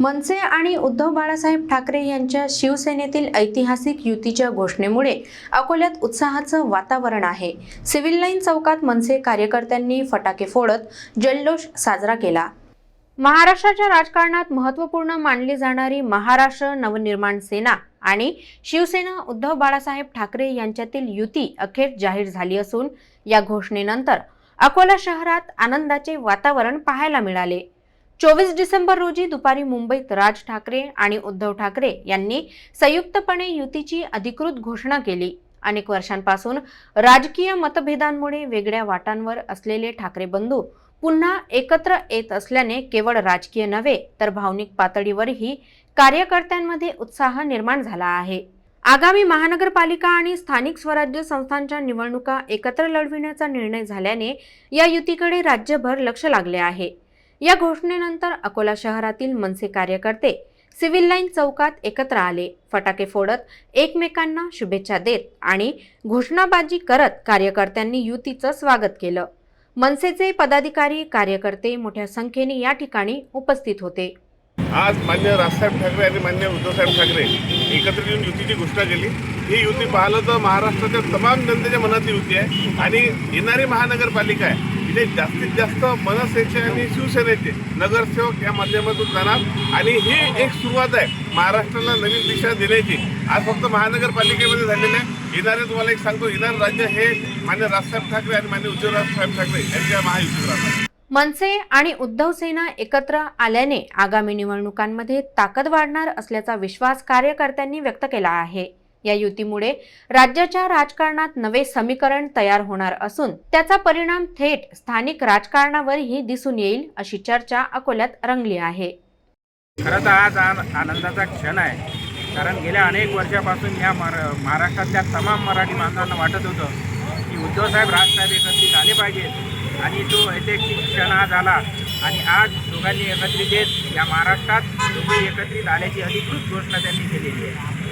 मनसे आणि उद्धव बाळासाहेब ठाकरे यांच्या शिवसेनेतील ऐतिहासिक युतीच्या घोषणेमुळे अकोल्यात उत्साहाचं वातावरण आहे. सिव्हिल लाईन चौकात मनसे कार्यकर्त्यांनी फटाके फोडत जल्लोष साजरा केला. महाराष्ट्राच्या राजकारणात महत्त्वपूर्ण मानली जाणारी महाराष्ट्र नवनिर्माण सेना आणि शिवसेना उद्धव बाळासाहेब ठाकरे यांच्यातील युती अखेर जाहीर झाली असून या घोषणेनंतर अकोला शहरात आनंदाचे वातावरण पाहायला मिळाले. चोवीस डिसेंबर रोजी दुपारी मुंबईत राज ठाकरे आणि उद्धव ठाकरे यांनी संयुक्तपणे युतीची अधिकृत घोषणा केली. अनेक वर्षांपासून राजकीय मतभेदांमुळे वेगळ्या वाटांवर असलेले ठाकरे बंधू पुन्हा एकत्र येत असल्याने केवळ राजकीय नव्हे तर भावनिक पातळीवरही कार्यकर्त्यांमध्ये उत्साह निर्माण झाला आहे. आगामी महानगरपालिका आणि स्थानिक स्वराज्य संस्थांच्या निवडणुका एकत्र लढविण्याचा निर्णय झाल्याने या युतीकडे राज्यभर लक्ष लागले आहे. या घोषणेनंतर अकोला शहरातील मनसे कार्यकर्ते सिव्हिल लाईन चौकात एकत्र आले. फटाके फोडत एकमेकांना शुभेच्छा देत आणि घोषणाबाजी करत कार्यकर्त्यांनी युतीचं स्वागत केलं. मनसेचे पदाधिकारी कार्यकर्ते मोठ्या संख्येने या ठिकाणी उपस्थित होते. आज मान्य राजसाहेब ठाकरे आणि मान्य उद्धवसाहेब ठाकरे एकत्र येऊन युतीची घोषणा केली. ही युती पाहिलं तर महाराष्ट्राच्या तमाम जनतेच्या मनातली युती आहे आणि येणारी महानगरपालिका आहे. इथे जास्तीत जास्त मनसेचे आणि शिवसेनेचे नगरसेवक या माध्यमातून जाणार. आणि ही एक सुरुवात आहे महाराष्ट्राला नवीन दिशा देण्याची. आज फक्त महानगरपालिकेमध्ये झालेलं आहे. येणारे तुम्हाला एक सांगतो येणार राज्य हे मान्य राजसाहेब ठाकरे आणि मान्य साहेब ठाकरे यांच्या महायुतीवर राहणार मनसे आणि उद्धव सेना एकत्र आल्याने आगामी निवडणुकांमध्ये ताकद वाढणार असल्याचा विश्वास कार्यकर्त्यांनी व्यक्त केला आहे. या युतीमुळे राज्याच्या राजकारणात नवे समीकरण तयार होणार असून त्याचा परिणाम थेट स्थानिक राजकारणावरही दिसून येईल अशी चर्चा अकोल्यात रंगली आहे. खरं तर आज आनंदाचा क्षण आहे. कारण गेल्या अनेक वर्षापासून या मरा महाराष्ट्रातल्या तमाम मराठी माणसांना वाटत होतं की उद्धवसाहेब राजसाहेब एकत्रित आले पाहिजेत. आणि तो ऐतिहासिक क्षण आज आला आणि आज दोघांनी एकत्रित येत या महाराष्ट्रात दोघे एकत्रित आल्याची अधिकृत घोषणा त्यांनी केलेली आहे.